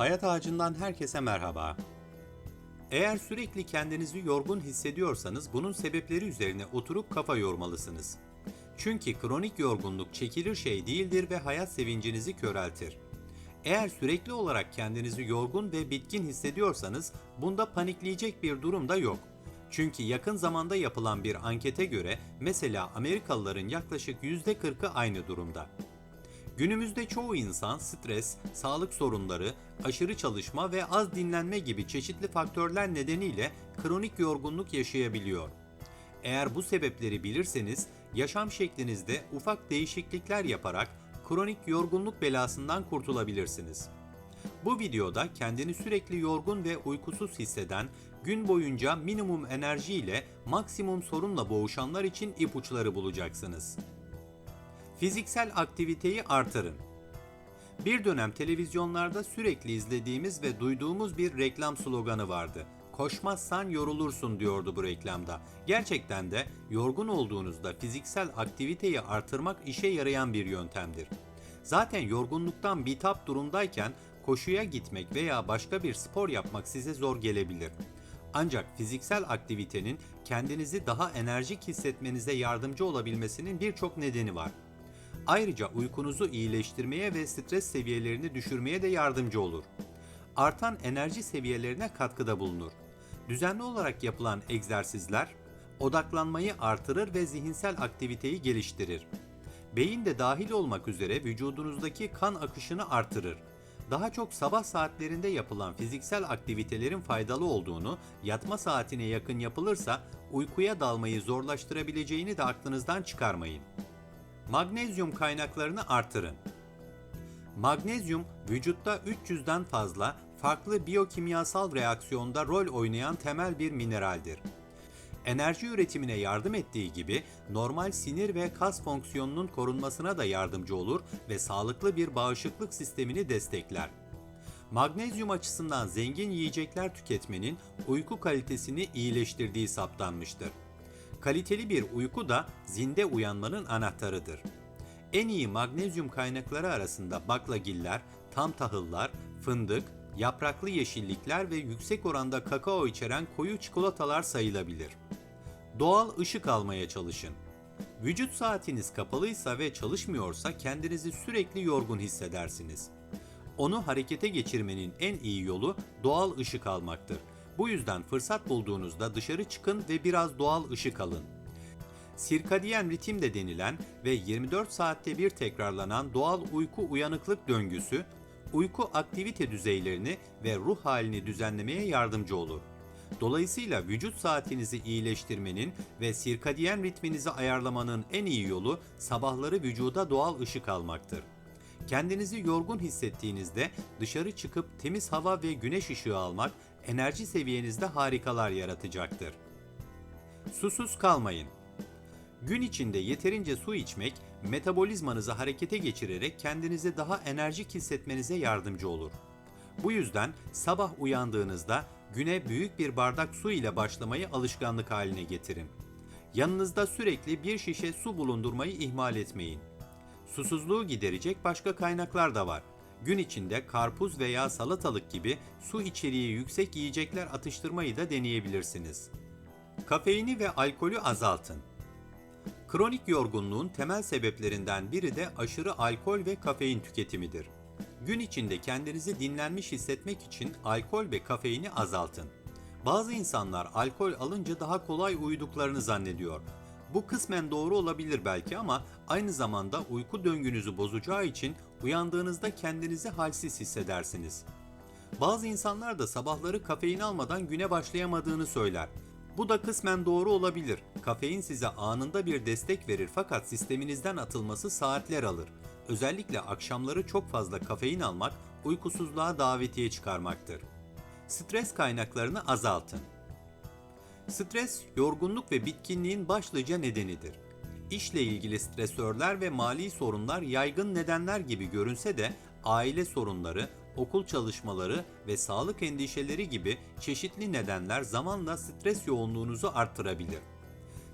Hayat Ağacı'ndan herkese merhaba. Eğer sürekli kendinizi yorgun hissediyorsanız bunun sebepleri üzerine oturup kafa yormalısınız. Çünkü kronik yorgunluk çekilir şey değildir ve hayat sevincinizi köreltir. Eğer sürekli olarak kendinizi yorgun ve bitkin hissediyorsanız bunda panikleyecek bir durum da yok. Çünkü yakın zamanda yapılan bir ankete göre mesela Amerikalıların yaklaşık %40'ı aynı durumda. Günümüzde çoğu insan stres, sağlık sorunları, aşırı çalışma ve az dinlenme gibi çeşitli faktörler nedeniyle kronik yorgunluk yaşayabiliyor. Eğer bu sebepleri bilirseniz yaşam şeklinizde ufak değişiklikler yaparak kronik yorgunluk belasından kurtulabilirsiniz. Bu videoda kendini sürekli yorgun ve uykusuz hisseden, gün boyunca minimum enerji ile maksimum sorunla boğuşanlar için ipuçları bulacaksınız. Fiziksel aktiviteyi artırın. Bir dönem televizyonlarda sürekli izlediğimiz ve duyduğumuz bir reklam sloganı vardı. Koşmazsan yorulursun diyordu bu reklamda. Gerçekten de yorgun olduğunuzda fiziksel aktiviteyi artırmak işe yarayan bir yöntemdir. Zaten yorgunluktan bitap durumdayken koşuya gitmek veya başka bir spor yapmak size zor gelebilir. Ancak fiziksel aktivitenin kendinizi daha enerjik hissetmenize yardımcı olabilmesinin birçok nedeni var. Ayrıca uykunuzu iyileştirmeye ve stres seviyelerini düşürmeye de yardımcı olur. Artan enerji seviyelerine katkıda bulunur. Düzenli olarak yapılan egzersizler odaklanmayı artırır ve zihinsel aktiviteyi geliştirir. Beyin de dahil olmak üzere vücudunuzdaki kan akışını artırır. Daha çok sabah saatlerinde yapılan fiziksel aktivitelerin faydalı olduğunu, yatma saatine yakın yapılırsa uykuya dalmayı zorlaştırabileceğini de aklınızdan çıkarmayın. Magnezyum kaynaklarını artırın. Magnezyum vücutta 300'den fazla farklı biyokimyasal reaksiyonda rol oynayan temel bir mineraldir. Enerji üretimine yardım ettiği gibi normal sinir ve kas fonksiyonunun korunmasına da yardımcı olur ve sağlıklı bir bağışıklık sistemini destekler. Magnezyum açısından zengin yiyecekler tüketmenin uyku kalitesini iyileştirdiği saptanmıştır. Kaliteli bir uyku da zinde uyanmanın anahtarıdır. En iyi magnezyum kaynakları arasında baklagiller, tam tahıllar, fındık, yapraklı yeşillikler ve yüksek oranda kakao içeren koyu çikolatalar sayılabilir. Doğal ışık almaya çalışın. Vücut saatiniz kapalıysa ve çalışmıyorsa kendinizi sürekli yorgun hissedersiniz. Onu harekete geçirmenin en iyi yolu doğal ışık almaktır. Bu yüzden fırsat bulduğunuzda dışarı çıkın ve biraz doğal ışık alın. Sirkadiyen ritim de denilen ve 24 saatte bir tekrarlanan doğal uyku uyanıklık döngüsü, uyku aktivite düzeylerini ve ruh halini düzenlemeye yardımcı olur. Dolayısıyla vücut saatinizi iyileştirmenin ve sirkadiyen ritminizi ayarlamanın en iyi yolu sabahları vücuda doğal ışık almaktır. Kendinizi yorgun hissettiğinizde dışarı çıkıp temiz hava ve güneş ışığı almak enerji seviyenizde harikalar yaratacaktır. Susuz kalmayın. Gün içinde yeterince su içmek, metabolizmanızı harekete geçirerek kendinizi daha enerjik hissetmenize yardımcı olur. Bu yüzden sabah uyandığınızda güne büyük bir bardak su ile başlamayı alışkanlık haline getirin. Yanınızda sürekli bir şişe su bulundurmayı ihmal etmeyin. Susuzluğu giderecek başka kaynaklar da var. Gün içinde karpuz veya salatalık gibi su içeriği yüksek yiyecekler atıştırmayı da deneyebilirsiniz. Kafeini ve alkolü azaltın. Kronik yorgunluğun temel sebeplerinden biri de aşırı alkol ve kafein tüketimidir. Gün içinde kendinizi dinlenmiş hissetmek için alkol ve kafeini azaltın. Bazı insanlar alkol alınca daha kolay uyuduklarını zannediyor. Bu kısmen doğru olabilir belki ama aynı zamanda uyku döngünüzü bozacağı için uyandığınızda kendinizi halsiz hissedersiniz. Bazı insanlar da sabahları kafein almadan güne başlayamadığını söyler. Bu da kısmen doğru olabilir. Kafein size anında bir destek verir fakat sisteminizden atılması saatler alır. Özellikle akşamları çok fazla kafein almak uykusuzluğa davetiye çıkarmaktır. Stres kaynaklarını azaltın. Stres, yorgunluk ve bitkinliğin başlıca nedenidir. İşle ilgili stresörler ve mali sorunlar yaygın nedenler gibi görünse de aile sorunları, okul çalışmaları ve sağlık endişeleri gibi çeşitli nedenler zamanla stres yoğunluğunuzu arttırabilir.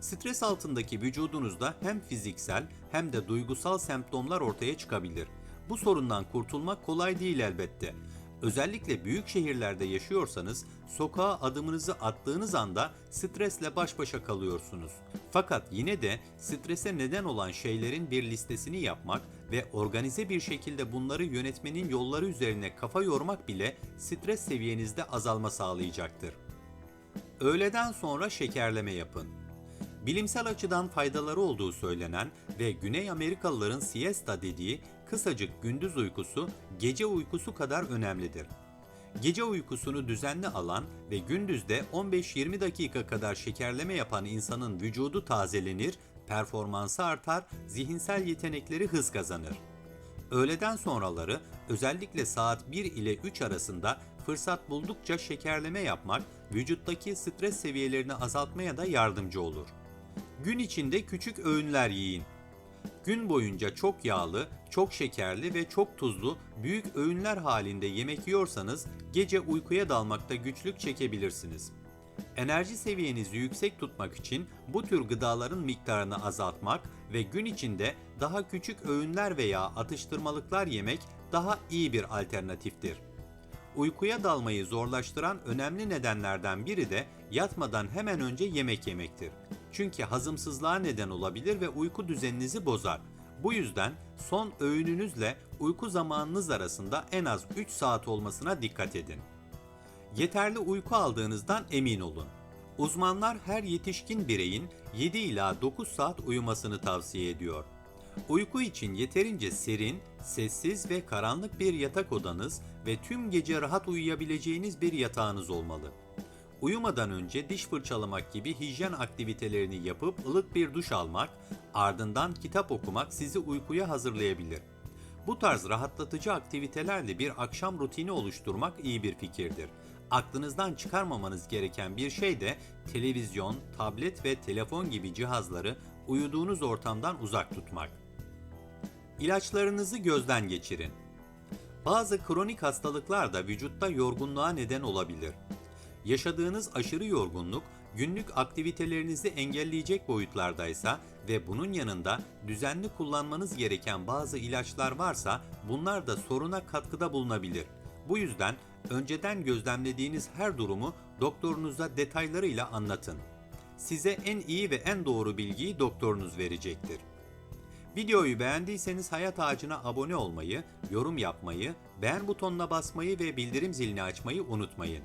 Stres altındaki vücudunuzda hem fiziksel hem de duygusal semptomlar ortaya çıkabilir. Bu sorundan kurtulmak kolay değil elbette. Özellikle büyük şehirlerde yaşıyorsanız sokağa adımınızı attığınız anda stresle baş başa kalıyorsunuz. Fakat yine de strese neden olan şeylerin bir listesini yapmak ve organize bir şekilde bunları yönetmenin yolları üzerine kafa yormak bile stres seviyenizde azalma sağlayacaktır. Öğleden sonra şekerleme yapın. Bilimsel açıdan faydaları olduğu söylenen ve Güney Amerikalıların siesta dediği kısacık gündüz uykusu gece uykusu kadar önemlidir. Gece uykusunu düzenli alan ve gündüzde 15-20 dakika kadar şekerleme yapan insanın vücudu tazelenir, performansı artar, zihinsel yetenekleri hız kazanır. Öğleden sonraları özellikle saat 1 ile 3 arasında fırsat buldukça şekerleme yapmak vücuttaki stres seviyelerini azaltmaya da yardımcı olur. Gün içinde küçük öğünler yiyin. Gün boyunca çok yağlı, çok şekerli ve çok tuzlu büyük öğünler halinde yemek yiyorsanız gece uykuya dalmakta güçlük çekebilirsiniz. Enerji seviyenizi yüksek tutmak için bu tür gıdaların miktarını azaltmak ve gün içinde daha küçük öğünler veya atıştırmalıklar yemek daha iyi bir alternatiftir. Uykuya dalmayı zorlaştıran önemli nedenlerden biri de yatmadan hemen önce yemek yemektir. Çünkü hazımsızlığa neden olabilir ve uyku düzeninizi bozar. Bu yüzden son öğününüzle uyku zamanınız arasında en az 3 saat olmasına dikkat edin. Yeterli uyku aldığınızdan emin olun. Uzmanlar her yetişkin bireyin 7 ila 9 saat uyumasını tavsiye ediyor. Uyku için yeterince serin, sessiz ve karanlık bir yatak odanız ve tüm gece rahat uyuyabileceğiniz bir yatağınız olmalı. Uyumadan önce diş fırçalamak gibi hijyen aktivitelerini yapıp ılık bir duş almak, ardından kitap okumak sizi uykuya hazırlayabilir. Bu tarz rahatlatıcı aktivitelerle bir akşam rutini oluşturmak iyi bir fikirdir. Aklınızdan çıkarmamanız gereken bir şey de televizyon, tablet ve telefon gibi cihazları uyuduğunuz ortamdan uzak tutmak. İlaçlarınızı gözden geçirin. Bazı kronik hastalıklar da vücutta yorgunluğa neden olabilir. Yaşadığınız aşırı yorgunluk günlük aktivitelerinizi engelleyecek boyutlardaysa ve bunun yanında düzenli kullanmanız gereken bazı ilaçlar varsa bunlar da soruna katkıda bulunabilir. Bu yüzden önceden gözlemlediğiniz her durumu doktorunuza detaylarıyla anlatın. Size en iyi ve en doğru bilgiyi doktorunuz verecektir. Videoyu beğendiyseniz Hayat Ağacı'na abone olmayı, yorum yapmayı, beğen butonuna basmayı ve bildirim zilini açmayı unutmayın.